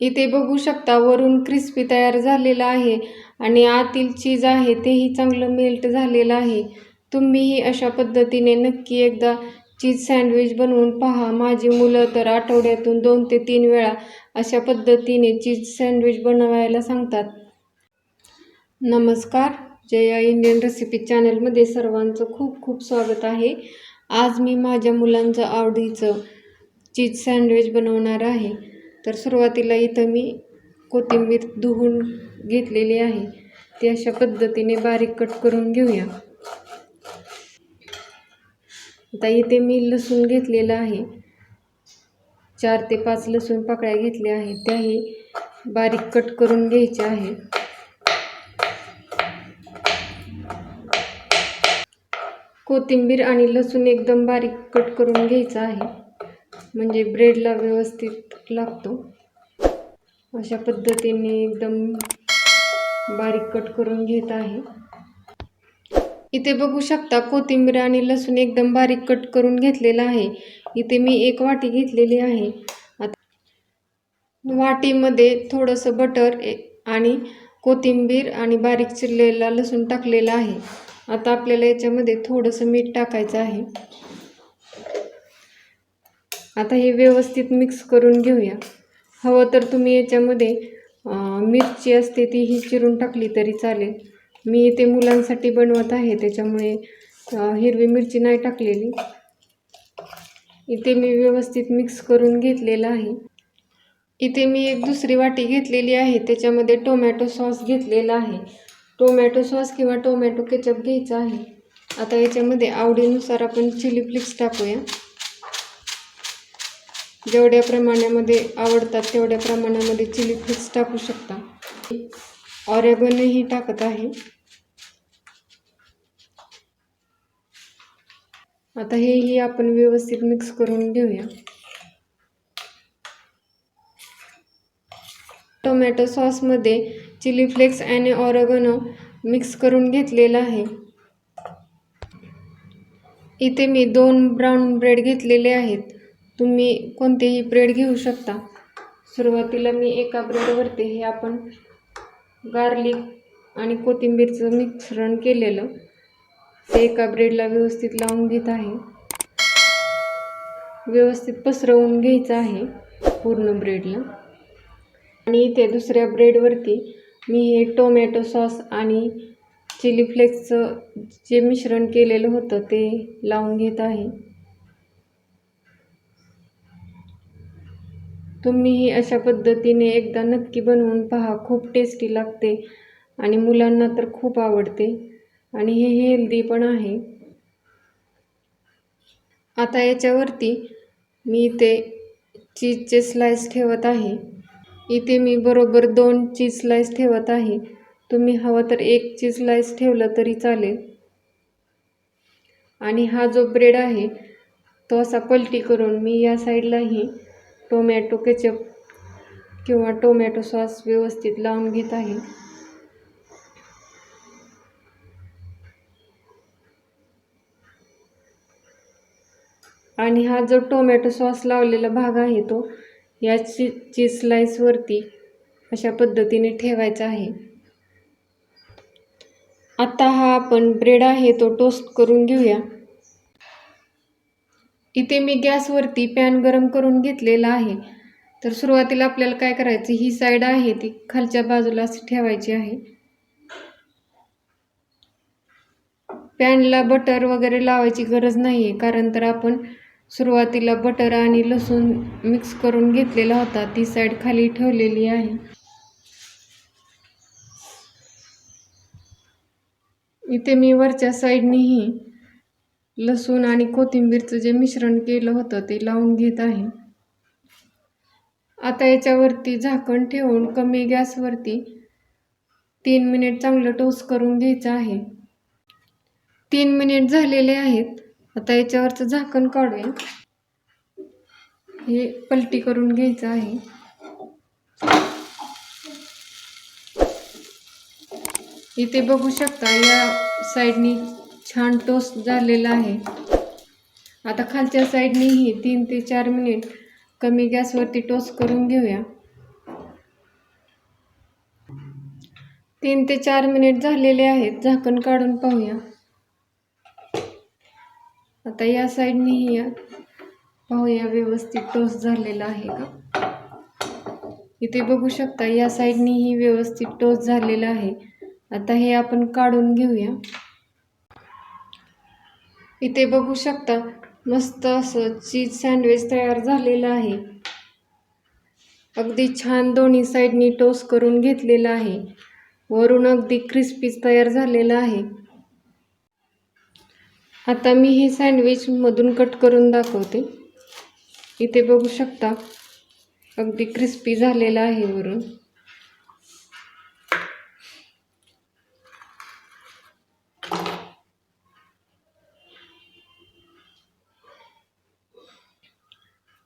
इथे बघू शकता वरून क्रिस्पी तयार झालेला आहे आणि आतील चीज आहे तेही चांगलं मेल्ट झालेलं आहे. तुम्हीही अशा पद्धतीने नक्की एकदा चीज सँडविच बनवून पहा. माझी मुलं तर आठवड्यातून दोन ते तीन वेळा अशा पद्धतीने चीज सँडविच बनवायला सांगतात. नमस्कार. जया इंडियन रेसिपी चॅनलमध्ये सर्वांचं खूप खूप स्वागत आहे. आज मी माझ्या मुलांचं आवडीचं चीज सँडविच बनवणार आहे. तर सुरुवातीला इथं मी कोथिंबीर धुवून घेतलेली आहे. ती अशा पद्धतीने बारीक कट करून घेऊया. आता इथे मी लसूण घेतलेलं आहे. चार ते पाच लसूण पाकळ्या घेतल्या आहेत. त्याही बारीक कट करून घ्यायच्या आहे कोथिंबीर आणि लसूण एकदम बारीक कट करून घ्यायचा आहे. म्हणजे ब्रेडला व्यवस्थित लागतो. अशा पद्धतीने एकदम बारीक कट करून घेत आहे. इथे बघू शकता कोथिंबीर आणि लसूण एकदम बारीक कट करून घेतलेला आहे. इथे मी एक वाटी घेतलेली आहे. आता वाटीमध्ये थोडंसं बटर आणि कोथिंबीर आणि बारीक चिरलेला लसूण टाकलेला आहे. आता आपल्याला याच्यामध्ये थोडंसं मीठ टाकायचं आहे. आता हे व्यवस्थित मिक्स करून घेऊया. हवं तर तुम्ही याच्यामध्ये मिरची असते ती ही चिरून टाकली तरी चालेल. मी इथे मुलांसाठी बनवत आहे त्याच्यामुळे हिरवी मिरची नाही टाकलेली. इथे मी व्यवस्थित मिक्स करून घेतलेलं आहे. इथे मी एक दुसरी वाटी घेतलेली आहे त्याच्यामध्ये टोमॅटो सॉस घेतलेला आहे. टोमॅटो सॉस किंवा टोमॅटो केचप घ्यायचा आहे. आता याच्यामध्ये आवडीनुसार आपण चिली फ्लिक्स टाकूया. जेवढ्या प्रमाणामध्ये आवडतात तेवढ्या प्रमाणामध्ये चिली फ्लिक्स टाकू शकता. ऑरेगनही टाकत आहे. आता हेही आपण व्यवस्थित मिक्स करून घेऊया. टोमॅटो सॉसमध्ये चिली फ्लेक्स आणि ऑरेगनो मिक्स करून घेतलेला आहे. इथे मी दोन ब्राऊन ब्रेड घेतलेले आहेत. तुम्ही कोणतेही ब्रेड घेऊ शकता. सुरुवातीला मी एका ब्रेडवरती हे आपण गार्लिक आणि कोथिंबीरचं मिश्रण केलेलं ते एका ब्रेडला व्यवस्थित लावून घेत आहे. व्यवस्थित पसरवून घ्यायचं आहे पूर्ण ब्रेडला. आणि इथे दुसऱ्या ब्रेडवरती मी हे टोमॅटो सॉस आणि चिली फ्लेक्सचं जे मिश्रण केलेलं होतं ते लावून घेत आहे. तुम्हीही अशा पद्धतीने एकदा नक्की बनवून पहा. खूप टेस्टी लागते आणि मुलांना तर खूप आवडते. आणि हे हेल्दी पण आहे. आता याच्यावरती मी इथे चीजचे स्लाइस ठेवत आहे. इथे मी बरोबर दोन चीज स्लाइस ठेवत आहे. तुम्ही हवं तर एक चीज स्लाइस ठेवलं तरी चालेल. आणि हा जो ब्रेड आहे तो असा पलटी करून मी या साईडलाही टोमॅटो केचप किंवा टोमॅटो सॉस व्यवस्थित लावून घेत आहे. आणि हा जो टोमॅटो सॉस लावलेला भाग आहे तो या ची चीज स्लाईसवरती अशा पद्धतीने ठेवायचा आहे. आता हा आपण ब्रेड आहे तो टोस्ट करून घेऊया. इथे मी गॅसवरती पॅन गरम करून घेतलेला आहे. तर सुरुवातीला आपल्याला काय करायचं ही साईड आहे ती खालच्या बाजूला अशी ठेवायची आहे. पॅनला बटर वगैरे लावायची गरज नाही आहे कारण तर आपण सुरुवातीला बटर आणि लसूण मिक्स करून घेतलेला होता ती साईड खाली ठेवलेली आहे. इथे मी वरच्या साईडनेही लसूण आणि कोथिंबीरचं जे मिश्रण केलं होतं ते लावून घेत आहे. आता याच्यावरती झाकण ठेवून कमी गॅसवरती तीन मिनिट चांगलं टोस्ट करून घ्यायचं आहे. तीन मिनिट झालेले आहेत. आता याच्यावरचं झाकण काढूया हे पलटी करून घ्यायचं आहे. इथे बघू शकता या साईडनी छान टोस्ट झालेला आहे. आता खालच्या साईडनेही तीन ते चार मिनिट कमी गॅसवरती टोस्ट करून घेऊया. तीन ते चार मिनिट झालेले आहेत. झाकण काढून पाहूया. आता या साईडनेही या पाहूया व्यवस्थित टोस्ट झालेला आहे का? इथे बघू शकता या साईडनेही व्यवस्थित टोस्ट झालेला आहे. आता हे आपण काढून घेऊया. इथे बघू शकता मस्त असं चीज सँडविच तयार झालेलं आहे. अगदी छान दोन्ही साईडनी टोस्ट करून घेतलेलं आहे. वरून अगदी क्रिस्पीच तयार झालेलं आहे. आता मी हे सँडविच मधून कट करून दाखवते. इथे बघू शकता अगदी क्रिस्पी झालेलं आहे वरून.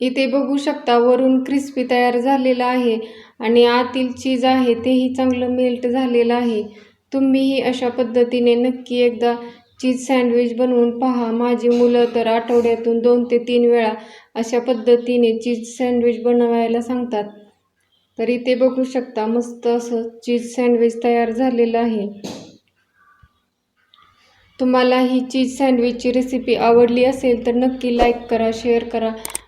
इथे बघू शकता वरून क्रिस्पी तयार झालेला आहे आणि आतील चीज आहे तेही चांगलं मेल्ट झालेलं आहे. तुम्हीही अशा पद्धतीने नक्की एकदा चीज सँडविच बनवून पहा. माझी मुलं तर आठवड्यातून दोन ते तीन वेळा अशा पद्धतीने चीज सँडविच बनवायला सांगतात. तर इथे बघू शकता मस्त असं चीज सँडविच तयार झालेलं आहे. तुम्हाला ही चीज सँडविचची रेसिपी आवडली असेल तर नक्की लाईक करा शेअर करा.